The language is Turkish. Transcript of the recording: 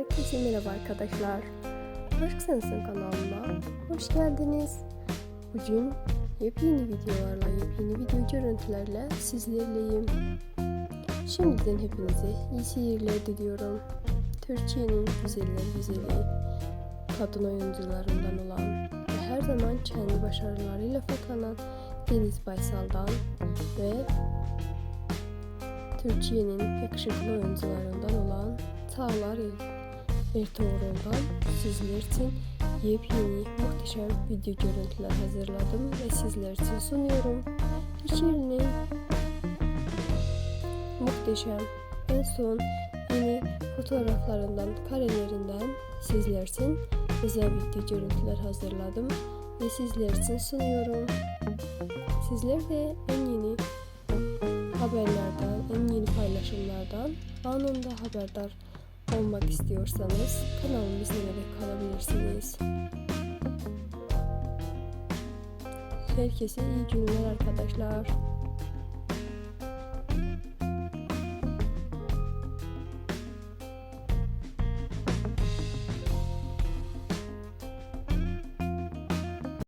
Herkese merhaba arkadaşlar. Aşk Sensin kanalına hoş geldiniz. Bugün yepyeni videolarla, yepyeni video görüntülerle sizlerleyim. Şimdiden hepinize iyi seyirler diliyorum. Türkiye'nin güzeller güzeli, kadın oyuncularından olan ve her zaman kendi başarılarıyla fethlanan Deniz Baysal'dan ve Türkiye'nin yakışıklı oyuncularından olan Çağlar Ertuğrul'dan sizler için yepyeni muhteşem video görüntüler hazırladım ve sizler için sunuyorum. İçerinin muhteşem en son yeni fotoğraflarından, karelerinden sizler için özel video görüntüler hazırladım ve sizler için sunuyorum. Sizler de en yeni haberlerden, en yeni paylaşımlardan anında haberdar olmak istiyorsanız kanalımı izlemede kalabilirsiniz. Herkese iyi günler arkadaşlar.